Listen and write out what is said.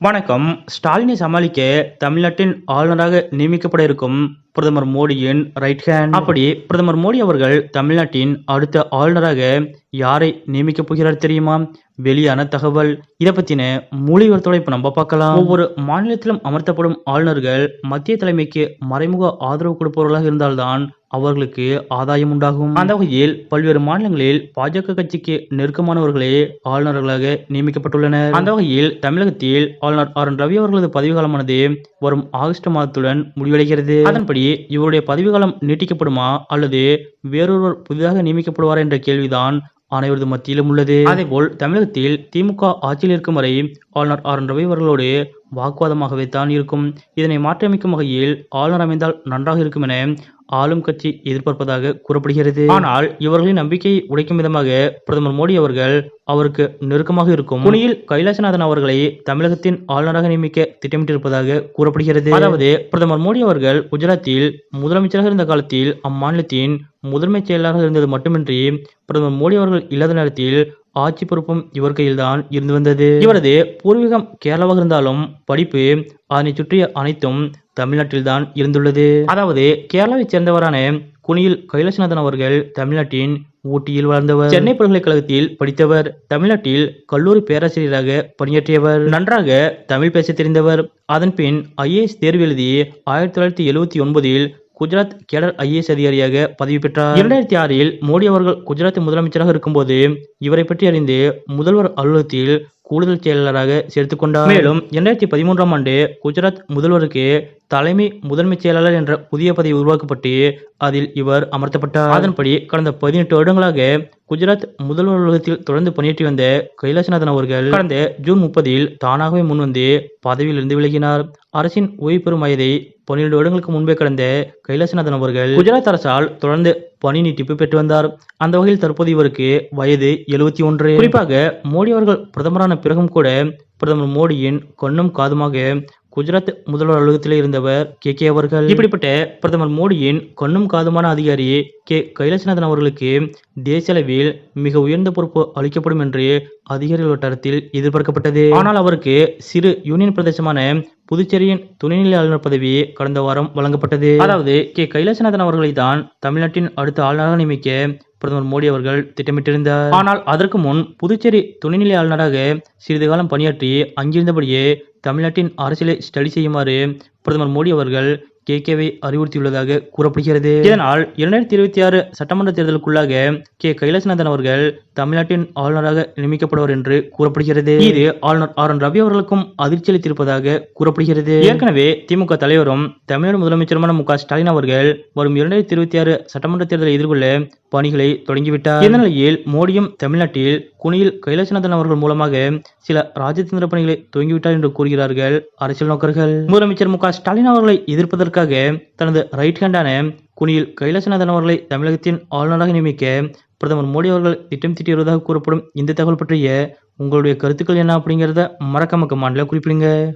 வணக்கம். ஸ்டாலினை சமாளிக்க தமிழ்நாட்டின் ஆளுநராக நியமிக்கப்பட இருக்கும் பிரதமர் மோடியின் ரைட் ஹேண்ட் அப்படி பிரதமர் மோடி அவர்கள் தமிழ்நாட்டின் அடுத்த ஆளுநராக யாரை நியமிக்கப் போகிறார் தெரியுமா? வெளியான தகவல். இதை பத்தின மொழிவரத்தோட இப்ப நம்ம பார்க்கலாம். ஒவ்வொரு மாநிலத்திலும் அமர்த்தப்படும் ஆளுநர்கள் மத்திய தலைமைக்கு மறைமுக ஆதரவு கொடுப்பவர்களாக இருந்தால்தான் அவர்களுக்கு ஆதாயம் உண்டாகும். அந்த வகையில் பல்வேறு மாநிலங்களில் பாஜக கட்சிக்கு நெருக்கமானவர்களே ஆளுநர்களாக நியமிக்கப்பட்டுள்ளனர். அந்த வகையில் தமிழகத்தில் ஆளுநர் ஆர் என் ரவி அவர்களது பதவிக்காலமானது வரும் ஆகஸ்ட் மாதத்துடன் முடிவடைகிறது. அதன்படி இவருடைய பதவிக்காலம் நீட்டிக்கப்படுமா அல்லது வேறொருவர் புதிதாக நியமிக்கப்படுவார் என்ற கேள்விதான் அனைவரது மத்தியிலும் உள்ளது. அதேபோல் தமிழகத்தில் திமுக ஆட்சியில் இருக்கும் வரை ஆளுநர் ஆர். என் ரவி அவர்களோடு வாக்குவாதமாகவே தான் இருக்கும். இதனை மாற்றியமைக்கும் வகையில் ஆளுநர் அமைந்தால் நன்றாக இருக்கும் என ஆளும் கட்சி எதிர்பார்ப்பதாக கூறப்படுகிறது. ஆனால் இவர்களின் நம்பிக்கையை உடைக்கும் விதமாக பிரதமர் மோடி அவர்கள் அவருக்கு நெருக்கமாக இருக்கும். புனியில் கைலாசநாதன் அவர்களை தமிழகத்தின் ஆளுநராக நியமிக்க திட்டமிட்டிருப்பதாக கூறப்படுகிறது. அதாவது பிரதமர் மோடி அவர்கள் குஜராத்தில் முதலமைச்சராக இருந்த காலத்தில் அம்மாநிலத்தின் முதன்மைச் செயலாளராக இருந்தது மட்டுமின்றி பிரதமர் மோடி அவர்கள் இல்லாத நேரத்தில் ஆட்சி பொறுப்பும் இவர் கையில்தான் இருந்து வந்தது. இவரது பூர்வீகம் கேரளாவாக இருந்தாலும் படிப்பு அதனை சுற்றிய அனைத்தும் தமிழ்நாட்டில்தான் இருந்துள்ளது. அதாவது கேரளாவைச் சேர்ந்தவரான குனியில் கைலாசநாதன் அவர்கள் தமிழ்நாட்டின் ஊட்டியில் வளர்ந்தவர் சென்னை பல்கலைக்கழகத்தில் படித்தவர். தமிழ்நாட்டில் கல்லூரி பேராசிரியராக பணியாற்றியவர். நன்றாக தமிழ் பேச தெரிந்தவர். அதன்பின் ஐஏஎஸ் தேர்வு எழுதி ஆயிரத்தி தொள்ளாயிரத்தி எழுவத்தி ஒன்பதில் குஜராத் கேடர் ஐஏஎஸ் அதிகாரியாக பதவி பெற்றார். இரண்டாயிரத்தி ஆறில் மோடி அவர்கள் குஜராத் முதலமைச்சராக இருக்கும்போது இவரை பற்றி அறிந்து முதல்வர் அலுவலகத்தில் கூடுதல் செயலாளராக சேர்த்துக் கொண்டார் மேலும் இரண்டாயிரத்தி பதிமூன்றாம் ஆண்டு குஜராத் முதல்வருக்கு தலைமை முதன்மைச் செயலாளர் என்ற புதிய பதவி உருவாக்கப்பட்டு அதில் இவர் அமர்த்தப்பட்டார். அதன்படி கடந்த பதினெட்டு வருடங்களாக குஜராத் முதல்வர் அலுவலகத்தில் தொடர்ந்து பணியாற்றி வந்த கைலாசநாதன் அவர்கள் கடந்த ஜூன் முப்பதில் தானாகவே முன்வந்து பதவியிலிருந்து விலகினார். அரசின் ஓய்வு பெறும் வயதை பன்னிரண்டு வருடங்களுக்கு முன்பே கடந்த கைலாசநாதன் அவர்கள் குஜராத் அரசால் தொடர்ந்து பணி நீட்டிப்பு பெற்று வந்தார். அந்த வகையில் தற்போது இவருக்கு வயது எழுபத்தி ஒன்று. குறிப்பாக மோடி அவர்கள் பிரதமரான பிறகும் கூட பிரதமர் மோடியின் கண்ணும் காதுமாக குஜராத் முதல்வர் அலுவலகத்தில் இருந்தவர் கே. கே. அவர்கள். இப்படிப்பட்ட பிரதமர் மோடியின் கண்ணும் காதுமான அதிகாரி கே. கைலாசநாதன் அவர்களுக்கு தேசிய அளவில் மிக உயர்ந்த பொறுப்பு அளிக்கப்படும் என்று அதிகாரிகள் வட்டாரத்தில் எதிர்பார்க்கப்பட்டது. ஆனால் அவருக்கு சிறு யூனியன் பிரதேசமான புதுச்சேரியின் துணைநிலை ஆளுநர் பதவி கடந்த வாரம் வழங்கப்பட்டது. அதாவது கே. கைலாசநாதன் அவர்களை தான் தமிழ்நாட்டின் அடுத்த ஆளுநராக நியமிக்க பிரதமர் மோடி அவர்கள் திட்டமிட்டிருந்தார். ஆனால் அதற்கு முன் புதுச்சேரி துணைநிலை ஆளுநராக சிறிது காலம் பணியாற்றி அங்கிருந்தபடியே தமிழ்நாட்டின் அரசியலை ஸ்டடி செய்யுமாறு பிரதமர் மோடி அவர்கள் கே கேவை அறிவுறுத்தியுள்ளதாக கூறப்படுகிறது. இதனால் இரண்டாயிரத்தி இருபத்தி ஆறு சட்டமன்ற தேர்தலுக்குள்ளாக கே. கைலாசநாதன் அவர்கள் தமிழ்நாட்டின் ஆளுநராக நியமிக்கப்படுவார் என்று கூறப்படுகிறது. இது ஆளுநர் ஆர். என். ரவி அவர்களுக்கும் அதிர்ச்சி அளித்திருப்பதாக கூறப்படுகிறது. ஏற்கனவே திமுக தலைவரும் தமிழ்நாடு முதலமைச்சருமான மு. க. ஸ்டாலின் அவர்கள் வரும் இரண்டாயிரத்தி இருபத்தி ஆறு சட்டமன்ற தேர்தலை எதிர்கொள்ள பணிகளை தொடங்கிவிட்டார். இந்த நிலையில் மோடியும் தமிழ்நாட்டில் குனியில் கைலாசநாதன் அவர்கள் மூலமாக சில ராஜதந்திர பணிகளை துவங்கிவிட்டார் என்று கூறுகிறார்கள் அரசியல் நோக்கர்கள். முதலமைச்சர் மு. க. ஸ்டாலின் அவர்களை அதற்காக தனது ரைட் ஹேண்டான குனியில் கைலாசநாதன் அவர்களை தமிழகத்தின் ஆளுநராக நியமிக்க பிரதமர் மோடி அவர்கள் திட்டம் தீட்டியுள்ளதாக கூறப்படும் இந்த தகவல் பற்றிய உங்களுடைய கருத்துக்கள் என்ன அப்படிங்கிறத மறக்காம கமாண்டில் குறிப்பிடுங்க.